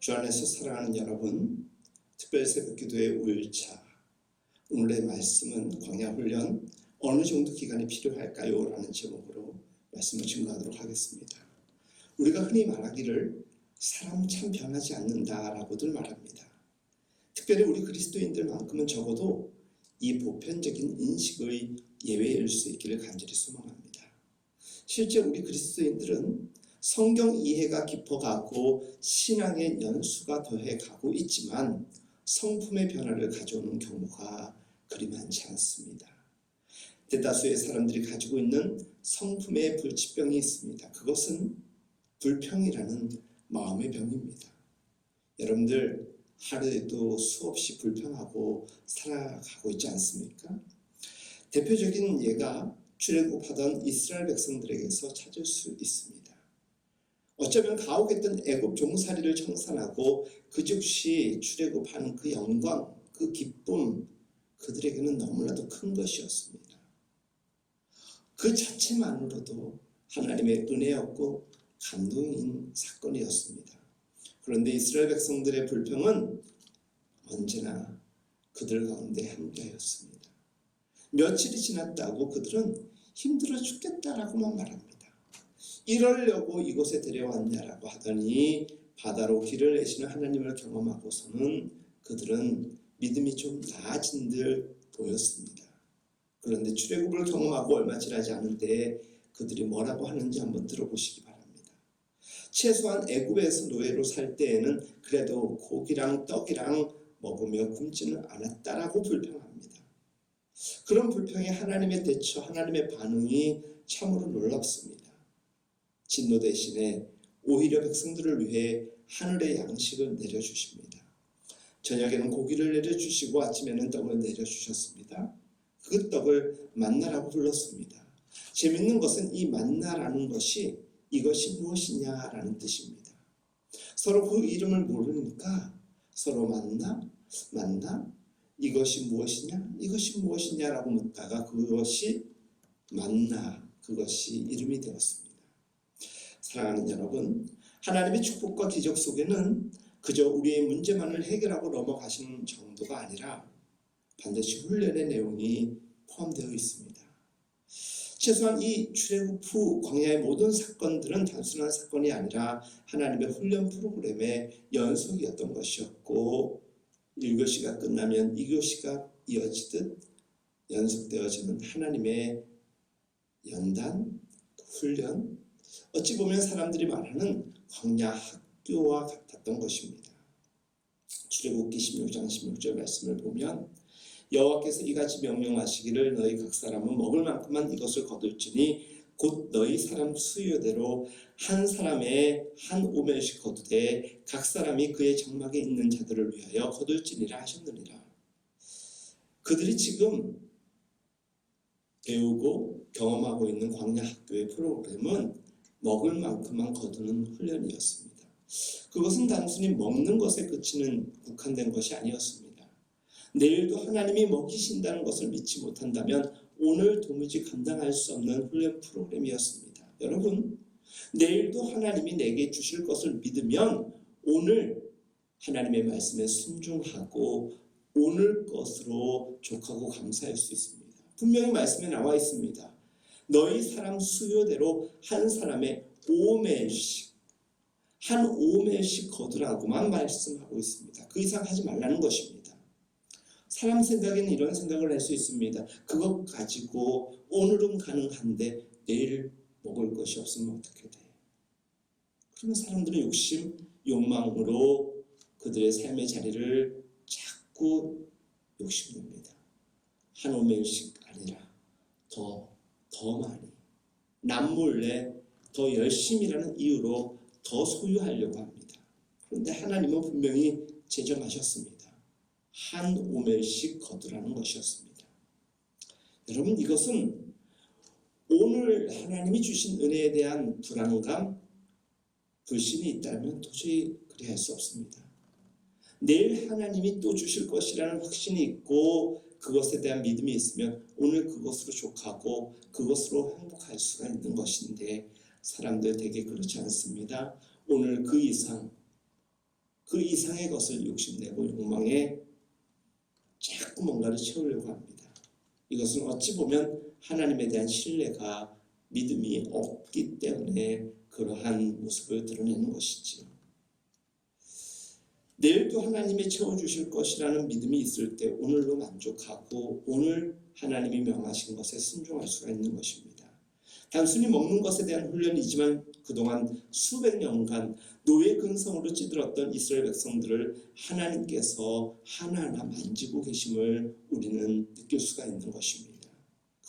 주 안에서 사랑하는 여러분, 특별 새벽 기도의 5일차 오늘의 말씀은 광야 훈련 어느 정도 기간이 필요할까요? 라는 제목으로 말씀을 증거하도록 하겠습니다. 우리가 흔히 말하기를 사람 참 변하지 않는다 라고들 말합니다. 특별히 우리 그리스도인들만큼은 적어도 이 보편적인 인식의 예외일 수 있기를 간절히 소망합니다. 실제 우리 그리스도인들은 성경 이해가 깊어가고 신앙의 연수가 더해가고 있지만 성품의 변화를 가져오는 경우가 그리 많지 않습니다. 대다수의 사람들이 가지고 있는 성품의 불치병이 있습니다. 그것은 불평이라는 마음의 병입니다. 여러분들 하루에도 수없이 불평하고 살아가고 있지 않습니까? 대표적인 예가 출애굽하던 이스라엘 백성들에게서 찾을 수 있습니다. 어쩌면 가혹했던 애굽 종살이를 청산하고 그 즉시 출애굽하는 그 영광, 그 기쁨 그들에게는 너무나도 큰 것이었습니다. 그 자체만으로도 하나님의 은혜였고 감동인 사건이었습니다. 그런데 이스라엘 백성들의 불평은 언제나 그들 가운데 함께하였습니다. 며칠이 지났다고 그들은 힘들어 죽겠다라고만 말합니다. 이러려고 이곳에 데려왔냐라고 하더니 바다로 길을 내시는 하나님을 경험하고서는 그들은 믿음이 좀 나아진 듯 보였습니다. 그런데 출애굽을 경험하고 얼마 지나지 않은데 그들이 뭐라고 하는지 한번 들어보시기 바랍니다. 최소한 애굽에서 노예로 살 때에는 그래도 고기랑 떡이랑 먹으며 굶지는 않았다라고 불평합니다. 그런 불평에 하나님의 대처, 하나님의 반응이 참으로 놀랍습니다. 진노 대신에 오히려 백성들을 위해 하늘의 양식을 내려주십니다. 저녁에는 고기를 내려주시고 아침에는 떡을 내려주셨습니다. 그 떡을 만나라고 불렀습니다. 재밌는 것은 이 만나라는 것이 이것이 무엇이냐라는 뜻입니다. 서로 그 이름을 모르니까 서로 만나, 만나, 이것이 무엇이냐, 이것이 무엇이냐라고 묻다가 그것이 만나, 그것이 이름이 되었습니다. 사랑하는 여러분, 하나님의 축복과 기적 속에는 그저 우리의 문제만을 해결하고 넘어가시는 정도가 아니라 반드시 훈련의 내용이 포함되어 있습니다. 최소한 이 출애굽 후 광야의 모든 사건들은 단순한 사건이 아니라 하나님의 훈련 프로그램의 연속이었던 것이었고 1교시가 끝나면 2교시가 이어지듯 연속되어지는 하나님의 연단, 훈련, 어찌 보면 사람들이 말하는 광야 학교와 같았던 것입니다. 출애굽기 16장 16절 말씀을 보면 여호와께서 이같이 명령하시기를 너희 각 사람은 먹을 만큼만 이것을 거둘지니 곧 너희 사람 수요대로 한 사람의 한 오멜씩 거두되 각 사람이 그의 장막에 있는 자들을 위하여 거둘지니라 하셨느니라. 그들이 지금 배우고 경험하고 있는 광야 학교의 프로그램은 먹을 만큼만 거두는 훈련이었습니다. 그것은 단순히 먹는 것에 그치는 국한된 것이 아니었습니다. 내일도 하나님이 먹이신다는 것을 믿지 못한다면 오늘 도무지 감당할 수 없는 훈련 프로그램이었습니다. 여러분, 내일도 하나님이 내게 주실 것을 믿으면 오늘 하나님의 말씀에 순종하고 오늘 것으로 족하고 감사할 수 있습니다. 분명히 말씀에 나와 있습니다. 너희 사람 수요대로 한 사람의 오멜씩 한 오멜씩 거두라고만 말씀하고 있습니다. 그 이상 하지 말라는 것입니다. 사람 생각에는 이런 생각을 할 수 있습니다. 그것 가지고 오늘은 가능한데 내일 먹을 것이 없으면 어떻게 돼? 그러면 사람들은 욕심, 욕망으로 그들의 삶의 자리를 자꾸 욕심냅니다. 한 오멜씩 아니라 더, 더 많이. 남몰래 더 열심이라는 이유로 더 소유하려고 합니다. 그런데 하나님은 분명히 제정하셨습니다. 한 오멜씩 거두라는 것이었습니다. 여러분 이것은 오늘 하나님이 주신 은혜에 대한 불안감, 불신이 있다면 도저히 그리할 수 없습니다. 내일 하나님이 또 주실 것이라는 확신이 있고 그것에 대한 믿음이 있으면 오늘 그것으로 족하고 그것으로 행복할 수가 있는 것인데 사람들 되게 그렇지 않습니다. 오늘 그 이상 그 이상의 것을 욕심내고 욕망에 자꾸 뭔가를 채우려고 합니다. 이것은 어찌 보면 하나님에 대한 신뢰가 믿음이 없기 때문에 그러한 모습을 드러내는 것이지요. 내일도 하나님이 채워주실 것이라는 믿음이 있을 때 오늘로 만족하고 오늘 하나님이 명하신 것에 순종할 수가 있는 것입니다. 단순히 먹는 것에 대한 훈련이지만 그동안 수백 년간 노예 근성으로 찌들었던 이스라엘 백성들을 하나님께서 하나하나 만지고 계심을 우리는 느낄 수가 있는 것입니다.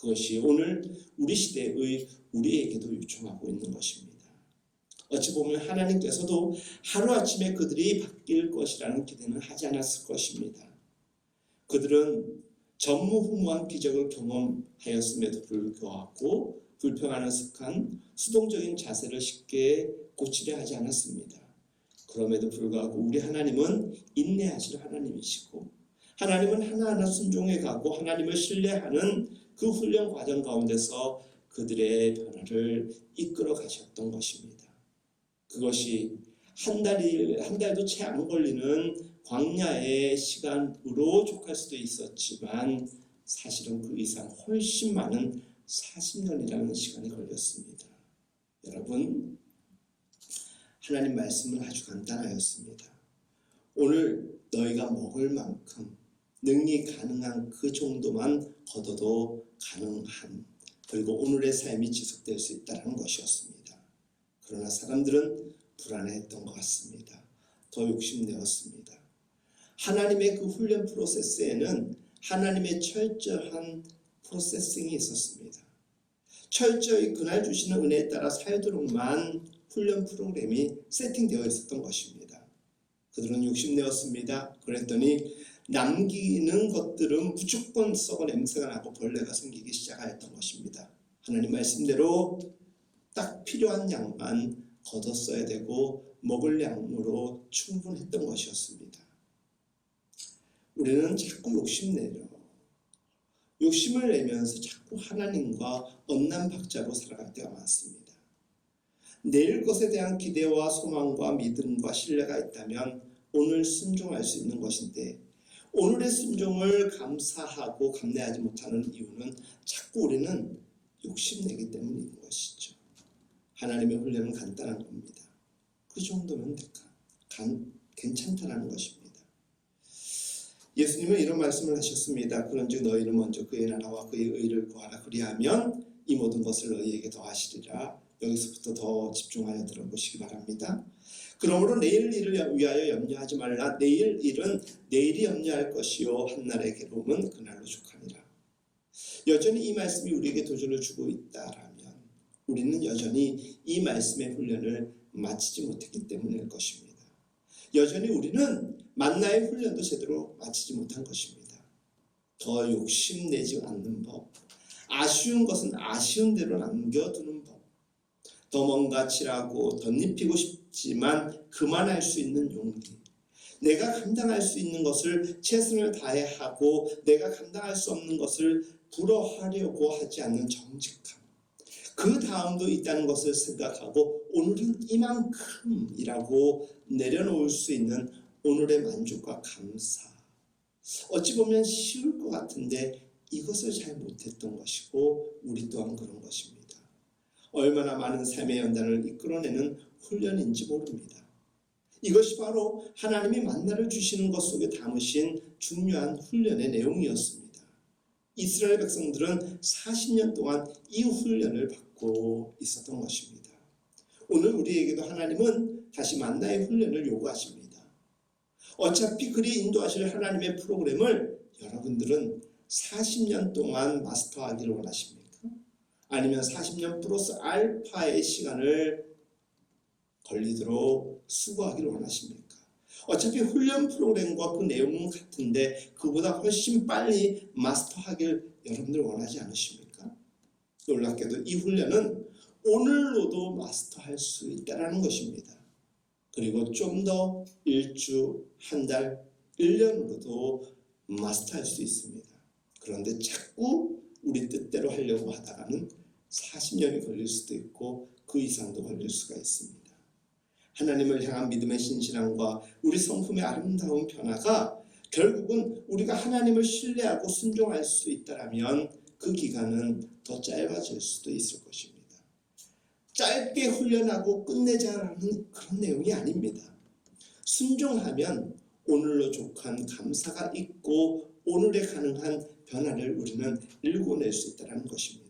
그것이 오늘 우리 시대의 우리에게도 요청하고 있는 것입니다. 어찌 보면 하나님께서도 하루아침에 그들이 바뀔 것이라는 기대는 하지 않았을 것입니다. 그들은 전무후무한 기적을 경험하였음에도 불구하고 불평하는 습관, 수동적인 자세를 쉽게 고치려 하지 않았습니다. 그럼에도 불구하고 우리 하나님은 인내하실 하나님이시고 하나님은 하나하나 순종해 가고 하나님을 신뢰하는 그 훈련 과정 가운데서 그들의 변화를 이끌어 가셨던 것입니다. 그것이 한 달이 한 달도 채 안 걸리는 광야의 시간으로 족할 수도 있었지만 사실은 그 이상 훨씬 많은 40년이라는 시간이 걸렸습니다. 여러분 하나님 말씀은 아주 간단하였습니다. 오늘 너희가 먹을 만큼 능히 가능한 그 정도만 걷어도 가능한 그리고 오늘의 삶이 지속될 수 있다는 것이었습니다. 그러나 사람들은 불안해했던 것 같습니다. 더 욕심내었습니다. 하나님의 그 훈련 프로세스에는 하나님의 철저한 프로세싱이 있었습니다. 철저히 그날 주시는 은혜에 따라 살도록만 훈련 프로그램이 세팅되어 있었던 것입니다. 그들은 욕심내었습니다. 그랬더니 남기는 것들은 무조건 썩어 냄새가 나고 벌레가 생기기 시작하였던 것입니다. 하나님 말씀대로 딱 필요한 양만 걷었어야 되고 먹을 양으로 충분했던 것이었습니다. 우리는 자꾸 욕심내려 욕심을 내면서 자꾸 하나님과 언난 박자로 살아갈 때가 많습니다. 내일 것에 대한 기대와 소망과 믿음과 신뢰가 있다면 오늘 순종할 수 있는 것인데 오늘의 순종을 감사하고 감내하지 못하는 이유는 자꾸 우리는 욕심내기 때문인 것이죠. 하나님의 훈련은 간단한 겁니다. 그 정도면 간, 괜찮다라는 것입니다. 예수님은 이런 말씀을 하셨습니다. 그런즉 너희는 먼저 그의 나라와 그의 의를 구하라. 그리하면 이 모든 것을 너희에게 더하시리라. 여기서부터 더 집중하여 들어보시기 바랍니다. 그러므로 내일 일을 위하여 염려하지 말라. 내일 일은 내일이 염려할 것이요 한 날의 괴로움은 그날로 족하니라. 여전히 이 말씀이 우리에게 도전을 주고 있다라면 우리는 여전히 이 말씀의 훈련을 마치지 못했기 때문일 것입니다. 여전히 우리는 만나의 훈련도 제대로 마치지 못한 것입니다. 더 욕심내지 않는 법, 아쉬운 것은 아쉬운 대로 남겨두는 법, 더 뭔가 칠하고 덧입히고 싶지만 그만할 수 있는 용기, 내가 감당할 수 있는 것을 최선을 다해 하고 내가 감당할 수 없는 것을 불허하려고 하지 않는 정직함, 그 다음도 있다는 것을 생각하고 오늘은 이만큼이라고 내려놓을 수 있는 오늘의 만족과 감사. 어찌 보면 쉬울 것 같은데 이것을 잘 못했던 것이고 우리 또한 그런 것입니다. 얼마나 많은 삶의 연단을 이끌어내는 훈련인지 모릅니다. 이것이 바로 하나님이 만나를 주시는 것 속에 담으신 중요한 훈련의 내용이었습니다. 이스라엘 백성들은 40년 동안 이 훈련을 받고 있었던 것입니다. 오늘 우리에게도 하나님은 다시 만나의 훈련을 요구하십니다. 어차피 그리 인도하실 하나님의 프로그램을 여러분들은 40년 동안 마스터하기를 원하십니까? 아니면 40년 플러스 알파의 시간을 걸리도록 수고하기를 원하십니까? 어차피 훈련 프로그램과 그 내용은 같은데 그보다 훨씬 빨리 마스터하길 여러분들 원하지 않으십니까? 놀랍게도 이 훈련은 오늘로도 마스터할 수 있다는 것입니다. 그리고 좀 더 일주, 한 달, 1년으로도 마스터할 수 있습니다. 그런데 자꾸 우리 뜻대로 하려고 하다가는 40년이 걸릴 수도 있고 그 이상도 걸릴 수가 있습니다. 하나님을 향한 믿음의 신실함과 우리 성품의 아름다운 변화가 결국은 우리가 하나님을 신뢰하고 순종할 수 있다라면 그 기간은 더 짧아질 수도 있을 것입니다. 짧게 훈련하고 끝내자라는 그런 내용이 아닙니다. 순종하면 오늘로 족한 감사가 있고 오늘에 가능한 변화를 우리는 일궈낼 수 있다는 것입니다.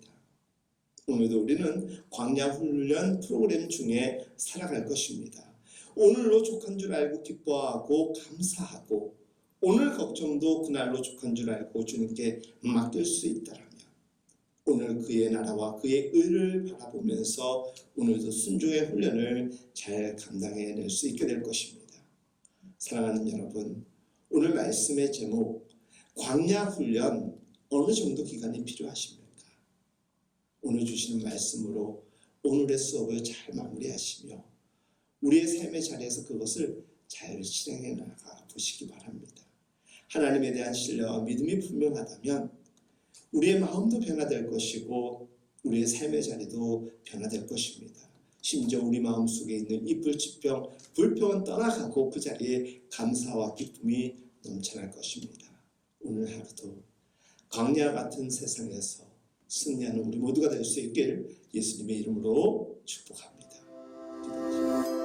오늘도 우리는 광야 훈련 프로그램 중에 살아갈 것입니다. 오늘로 족한 줄 알고 기뻐하고 감사하고 오늘 걱정도 그날로 족한 줄 알고 주님께 맡길 수 있다라면 오늘 그의 나라와 그의 의를 바라보면서 오늘도 순종의 훈련을 잘 감당해낼 수 있게 될 것입니다. 사랑하는 여러분, 오늘 말씀의 제목 광야 훈련 어느 정도 기간이 필요하십니까? 오늘 주시는 말씀으로 오늘의 수업을 잘 마무리하시며 우리의 삶의 자리에서 그것을 잘 실행해 나가 보시기 바랍니다. 하나님에 대한 신뢰와 믿음이 분명하다면 우리의 마음도 변화될 것이고 우리의 삶의 자리도 변화될 것입니다. 심지어 우리 마음 속에 있는 이 불치병, 불평은 떠나가고 그 자리에 감사와 기쁨이 넘쳐날 것입니다. 오늘 하루도 광야 같은 세상에서 승리하는 우리 모두가 될 수 있길 예수님의 이름으로 축복합니다.